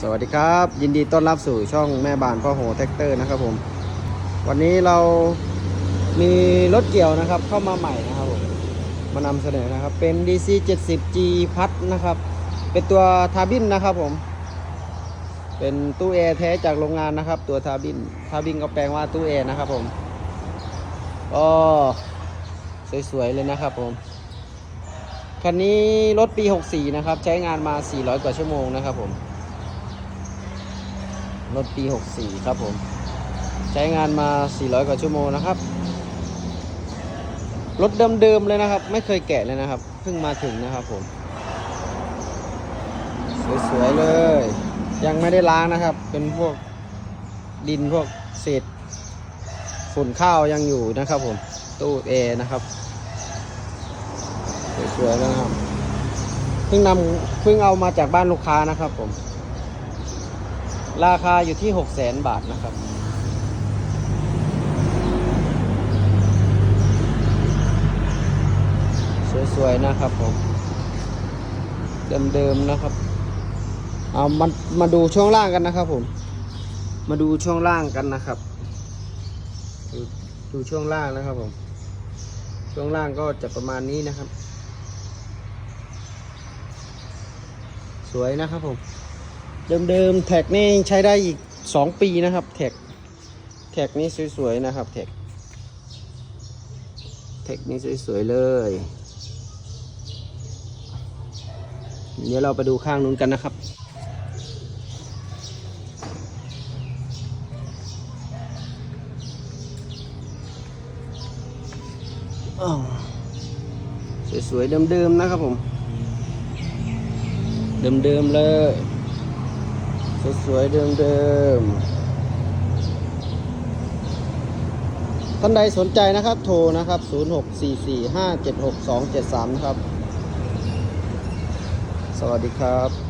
สวัสดีครับ ยินดีต้อนรับสู่ช่องแม่บ้านพ่อโหแท็กเตอร์นะครับผม วันนี้เรามีรถเกี่ยวนะครับ เข้ามาใหม่นะครับผมมานำเสนอนะครับ เป็น DC 70G พัดนะครับ เป็นตัวทาบินนะครับผม เป็นตู้แอร์แท้จากโรงงานนะครับ ตัวทาบินทาบินก็แปลงว่าตู้แอร์นะครับผมก็สวยๆเลยนะครับผมคันนี้รถปี 64 นะครับ ใช้งานมา 400 กว่าชั่วโมงนะครับผม รถปี 64 ครับผม ใช้งานมา 400 กว่าชั่วโมงนะครับ รถเดิมๆเลยนะครับ ไม่เคยแกะเลยนะครับ เพิ่งมาถึงนะครับผม สวยๆเลย ยังไม่ได้ล้างนะครับ เป็นพวกดินพวกเศษฝุ่นข้าวยังอยู่นะครับผม ตู้เอนะครับ สวยๆแล้วนะครับ เพิ่งนำเพิ่งเอามาจากบ้านลูกค้านะครับผม ราคาอยู่ที่หกแสนบาทนะครับ สวยๆ นะครับผม เดิมๆ นะครับ เอามามาดูช่วงล่างกันนะครับผม มาดูช่วงล่างกันนะครับ ดูดูช่วงล่างนะครับผม ช่วงล่างก็จะประมาณนี้นะครับ สวยนะครับผม เดิมๆแท็กนี่ใช้ได้อีก 2 ปีนะครับแท็กแท็กนี้สวยๆนะครับแท็กแท็กนี้สวยๆเลย เดี๋ยวเราไปดูข้างนู้นกันนะครับอ้าวสวยๆเดิมๆนะครับผม เดิมๆเลย สวยๆเดิมๆท่านใดสนใจนะครับ โทรนะครับ 0644576273 นะครับ สวัสดีครับ